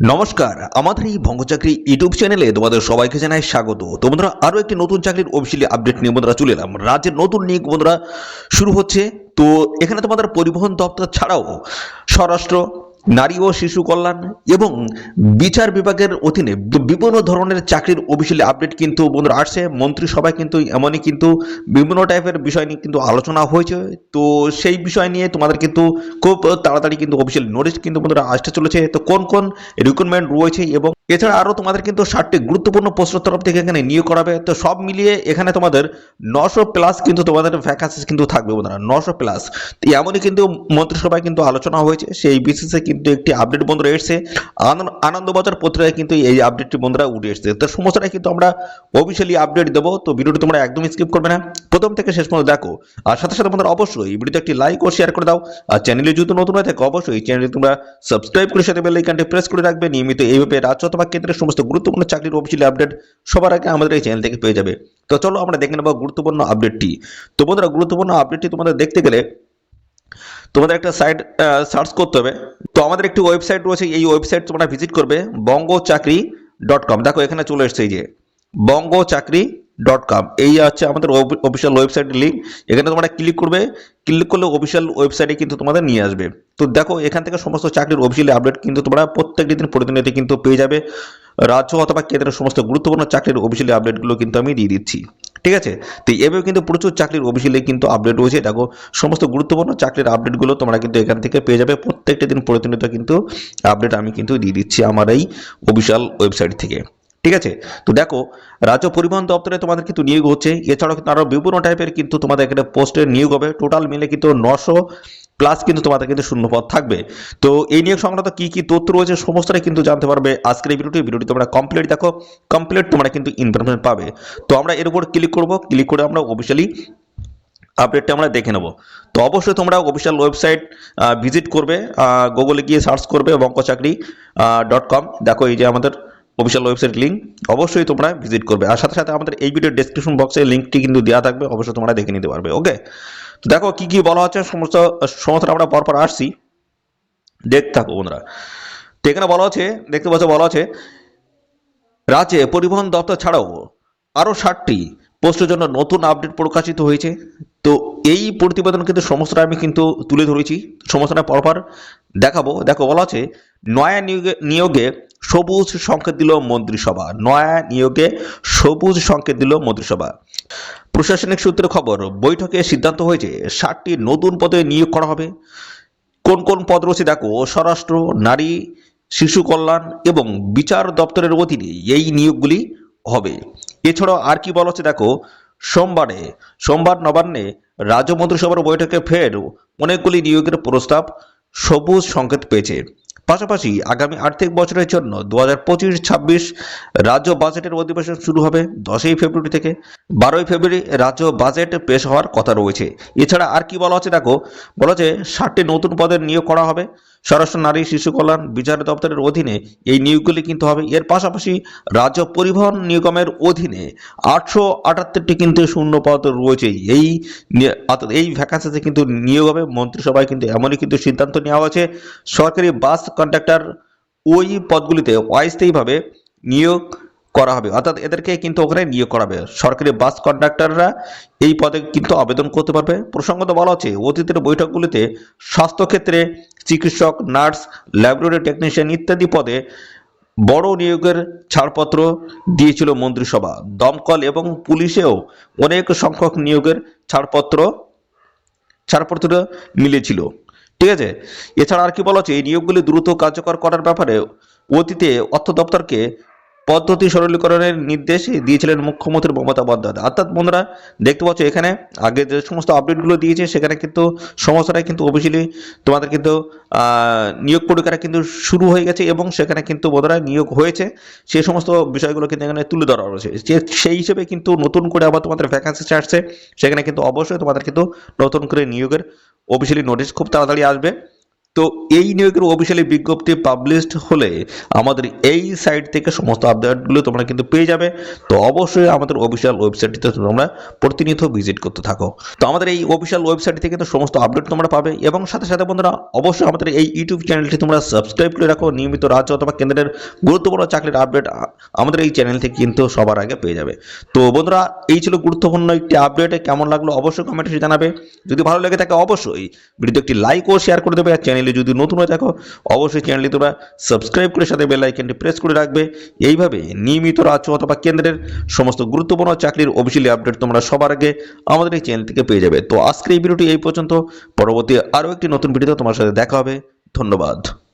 নমস্কার, আমাদের এই ভঙ্গচাকরি ইউটিউব চ্যানেলে তোমাদের সবাইকে জানাই স্বাগত। তো বন্ধুরা আরও একটি নতুন চাকরির অফিসিয়ালি আপডেট নিয়ে বন্ধুরা চলে এলাম। রাজ্যের নতুন নিয়োগ বন্ধুরা শুরু হচ্ছে। তো এখানে তোমাদের পরিবহন দপ্তর ছাড়াও স্বরাষ্ট্র নারী ও শিশু কল্যাণ এবং বিচার বিভাগের অধীনে বিভিন্ন ধরনের চাকরির অফিসিয়ালি আপডেট কিন্তু বন্ধুরা আসছে। মন্ত্রিসভায় কিন্তু এমনই কিন্তু বিভিন্ন টাইপের বিষয় নিয়ে কিন্তু আলোচনা হয়েছে। তো সেই বিষয় নিয়ে তোমাদের কিন্তু খুব তাড়াতাড়ি কিন্তু অফিসিয়াল নোটিশ কিন্তু বন্ধুরা আসতে চলেছে। তো কোন কোন রিক্রুটমেন্ট রয়েছে এবং এছাড়া আরও তোমাদের কিন্তু ষাটটি গুরুত্বপূর্ণ পোস্টের তরফ থেকে এখানে নিয়োগ করাবে। তো সব মিলিয়ে এখানে তোমাদের নশো প্লাস কিন্তু তোমাদের ভ্যাকান্সি কিন্তু থাকবে বন্ধুরা, নশো প্লাস এমনই কিন্তু মন্ত্রিসভায় কিন্তু আলোচনা হয়েছে। সেই বিশেষে কিন্তু একটি আপডেট বন্ধুরা এসছে। আনন্দ আনন্দবাজার পত্রিকায় কিন্তু এই আপডেটটি বন্ধুরা উঠে এসছে। তো সমস্তটাই কিন্তু আমরা অফিসিয়ালি আপডেট দেবো। তো ভিডিওটি তোমরা একদম স্কিপ করবে না। প্রথম থেকে শেষ পর্যন্ত দেখো। আর সাথে সাথে বন্ধুরা অবশ্যই ভিডিওতে একটি লাইক ও শেয়ার করে দাও। আর চ্যানেলে যদি নতুন হয়ে থাকে, অবশ্যই চ্যানেলটি তোমরা সাবস্ক্রাইব করে সাথে বেল আইকনটি প্রেস করে রাখবে। নিয়মিত এইভাবে রাজ্য অথবা কেন্দ্রের সমস্ত গুরুত্বপূর্ণ চাকরির অফিসিয়ালি আপডেট সবার আগে আমাদের এই চ্যানেল থেকে পেয়ে যাবে। তো চলো আমরা দেখে নেব গুরুত্বপূর্ণ আপডেটটি তো বন্ধুরা গুরুত্বপূর্ণ আপডেটটি তোমাদের দেখতে গেলে তোমাদের একটা সাইট সার্চ করতে হবে। তো আমাদের একটি ওয়েবসাইট রয়েছে, এই ওয়েবসাইট তোমরা ভিজিট করবে বঙ্গ চাকরি ডট কম দেখো, এখানে চলে এসছে এই যে বঙ্গ চাকরি ডট কম এই হচ্ছে আমাদের অফিসিয়াল ওয়েবসাইটের লিঙ্ক এখানে তোমরা ক্লিক করবে ক্লিক করলে অফিসিয়াল ওয়েবসাইটে কিন্তু তোমাদের নিয়ে আসবে। তো দেখো, এখান থেকে সমস্ত চাকরির অফিসিয়াল আপডেট কিন্তু তোমরা প্রত্যেকটি দিন প্রতিনিয়ত কিন্তু পেয়ে যাবে। রাজ্য অথবা কেন্দ্রের সমস্ত গুরুত্বপূর্ণ চাকরির অফিসিয়ালি আপডেটগুলো কিন্তু আমি দিয়ে দিচ্ছি। ঠিক আছে? তো এভাবে কিন্তু প্রচুর চাকরির অফিসিয়ালি কিন্তু আপডেট রয়েছে। দেখো, সমস্ত গুরুত্বপূর্ণ চাকরির আপডেটগুলো তোমরা কিন্তু এখান থেকে পেয়ে যাবে। প্রত্যেকটা দিন প্রতিনিয়ত কিন্তু আপডেট আমি কিন্তু দিয়ে দিচ্ছি আমার এই অফিসিয়াল ওয়েবসাইট থেকে। ঠিক আছে? তো দেখো, রাজ্য পরিবহন দপ্তরে তোমাদের কিন্তু নিয়োগ হচ্ছে। এছাড়াও কিন্তু আরও বিভিন্ন টাইপের কিন্তু তোমাদের এখানে পোস্টের নিয়োগ হবে। টোটাল মিলে কিন্তু নশো প্লাস কিন্তু তোমাদের কিন্তু শূন্যপদ থাকবে। তো এই নিয়োগ সংক্রান্ত কি কি তথ্য রয়েছে সমস্তটাই কিন্তু জানতে পারবে আজকের এই ভিডিওটি। ভিডিওটি তোমরা কমপ্লিট দেখো। কমপ্লিট তোমরা কিন্তু ইনফরমেশন পাবে। তো আমরা এর উপর ক্লিক করব। ক্লিক করে আমরা অফিসিয়ালি আপডেটটা আমরা দেখে নেব। তো অবশ্যই তোমরা অফিসিয়াল ওয়েবসাইট ভিজিট করবে গুগলে গিয়ে সার্চ করবে বঙ্কচাকরি ডট কম দেখো এই যে আমাদের অফিসিয়াল ওয়েবসাইট লিঙ্ক অবশ্যই তোমরা ভিজিট করবে। আর সাথে সাথে আমাদের এই ভিডিও ডেসক্রিপশন বক্সে লিঙ্কটি কিন্তু দেওয়া থাকবে। অবশ্যই তোমরা দেখে নিতে পারবে। ওকে দেখো কি কি বলা হচ্ছে, সমস্ত সমস্ত আমরা পরপর আসছি। দেখতে থাকো বন্ধুরা। তো এখানে বলা আছে দেখতে পাচ্ছ বলা আছে রাজ্যে পরিবহন দপ্তর ছাড়াও আরও ষাটটি পোস্টের জন্য নতুন আপডেট প্রকাশিত হয়েছে। তো এই প্রতিবেদন কিন্তু সমস্তটা আমি কিন্তু তুলে ধরেছি, সমস্তটা পরপর দেখাবো। দেখো বলা আছে নয়া নিয়োগে নিয়োগে সবুজ সংকেত দিল মন্ত্রিসভা। নয়া নিয়োগে সবুজ সংকেত দিল মন্ত্রিসভা। প্রশাসনিক সূত্রে খবর, বৈঠকে সিদ্ধান্ত হয়েছে ষাটটি নতুন পদে নিয়োগ করা হবে। কোন কোন পদ রয়েছে দেখো, স্বরাষ্ট্র, নারী, শিশু কল্যাণ এবং বিচার দপ্তরের অধীনে এই নিয়োগগুলি হবে। এছাড়াও আর কি বলা হচ্ছে দেখো, সোমবারে, সোমবার নবান্নে রাজ্য মন্ত্রিসভার বৈঠকে ফের অনেকগুলি নিয়োগের প্রস্তাব সবুজ সংকেত পেয়েছে। পাশাপাশি আগামী আর্থিক বছরের জন্য দু হাজার পঁচিশ ছাব্বিশ রাজ্য বাজেটের অধিবেশন শুরু হবে দশই ফেব্রুয়ারি থেকে। বারোই ফেব্রুয়ারি রাজ্য বাজেট পেশ হওয়ার কথা রয়েছে। এছাড়া আর কি বলা হচ্ছে দেখো? বলা হচ্ছে ষাটটি নতুন পদের নিয়োগ করা হবে। স্বরাষ্ট্র নারী, শিশু কল্যাণ, বিচার দপ্তরের অধীনে এই নিয়োগগুলি কিন্তু হবে। এর পাশাপাশি রাজ্য পরিবহন নিগমের অধীনে আটশো আটাত্তরটি কিন্তু শূন্য পদ রয়েছে। এই এই ভ্যাকান্সিতে কিন্তু নিয়োগ হবে। মন্ত্রিসভায় কিন্তু এমনই কিন্তু সিদ্ধান্ত নেওয়া হয়েছে। সরকারি বাস কন্ডাক্টর ওই পদগুলিতে অস্থায়ীভাবে নিয়োগ করা হবে। অর্থাৎ এদেরকে কিন্তু ওখানে নিয়োগ করা হবে। সরকারি বাস কন্ডাক্টররা এই পদে কিন্তু আবেদন করতে পারবে। প্রসঙ্গত বলা হচ্ছে, অতীতের বৈঠকগুলিতে স্বাস্থ্যক্ষেত্রে চিকিৎসক, নার্স ল্যাবরেটরি টেকনিশিয়ান ইত্যাদি পদে বড় নিয়োগের ছাড়পত্র দিয়েছিল মন্ত্রিসভা। দমকল এবং পুলিশেও অনেক সংখ্যক নিয়োগের ছাড়পত্র ছাড়পত্র মিলেছিল। ঠিক আছে? এছাড়া আর কি বলা হচ্ছে, এই নিয়োগগুলি দ্রুত কার্যকর করার ব্যাপারে অতীতে অর্থ দপ্তরকে পদ্ধতি সরলীকরণের নির্দেশ দিয়েছিলেন মুখ্যমন্ত্রী মমতা বন্দ্যোপাধ্যায়। অর্থাৎ বন্ধুরা, দেখতে পাচ্ছ এখানে আগে যে সমস্ত আপডেটগুলো দিয়েছে, সেখানে কিন্তু সমস্যাটা কিন্তু অফিসিয়ালি তোমাদের কিন্তু নিয়োগ পরীক্ষাটা কিন্তু শুরু হয়ে গেছে এবং সেখানে কিন্তু বন্ধুরা নিয়োগ হয়েছে। সেই সমস্ত বিষয়গুলো কিন্তু এখানে তুলে ধরা রয়েছে যে সেই হিসেবে কিন্তু নতুন করে আবার তোমাদের ভ্যাকান্সি আসছে, সেখানে কিন্তু অবশ্যই তোমাদের কিন্তু নতুন করে নিয়োগের অফিসিয়ালি নোটিশ খুব তাড়াতাড়ি আসবে। তো এই নিয়োগের অফিসিয়ালি বিজ্ঞপ্তি পাবলিশড হলে আমাদের এই সাইট থেকে সমস্ত আপডেটগুলো তোমরা কিন্তু পেয়ে যাবে। তো অবশ্যই আমাদের অফিসিয়াল ওয়েবসাইটটিতে তোমরা প্রতিনিয়ত ভিজিট করতে থাকো। তো আমাদের এই অফিসিয়াল ওয়েবসাইট থেকে কিন্তু সমস্ত আপডেট তোমরা পাবে এবং সাথে সাথে বন্ধুরা, অবশ্যই আমাদের এই ইউটিউব চ্যানেলটি তোমরা সাবস্ক্রাইব করে রাখো। নিয়মিত রাজ্য অথবা কেন্দ্রের গুরুত্বপূর্ণ চাকরির আপডেট আমাদের এই চ্যানেল থেকে কিন্তু সবার আগে পেয়ে যাবে। তো বন্ধুরা, এই ছিল গুরুত্বপূর্ণ একটি আপডেট কেমন লাগল অবশ্যই কমেন্টে জানাবে। যদি ভালো লেগে থাকে অবশ্যই ভিডিওতে একটি লাইক ও শেয়ার করে দেবে। আর চ্যানেলে যদি নতুন হয়ে থাকো, অবশ্যই চ্যানেলটি তোমরা সাবস্ক্রাইব করে সাথে বেল আইকনটি প্রেস করে রাখবে। এইভাবে নিয়মিত রাজ্য অথবা কেন্দ্রের সমস্ত গুরুত্বপূর্ণ চাকরির অফিসিয়ালি আপডেট তোমরা সবার আগে আমাদের এই চ্যানেল থেকে পেয়ে যাবে। তো আজকের এই ভিডিওটি এই পর্যন্ত। পরবর্তী আরও একটি নতুন ভিডিওতে তোমার সাথে দেখা হবে। ধন্যবাদ।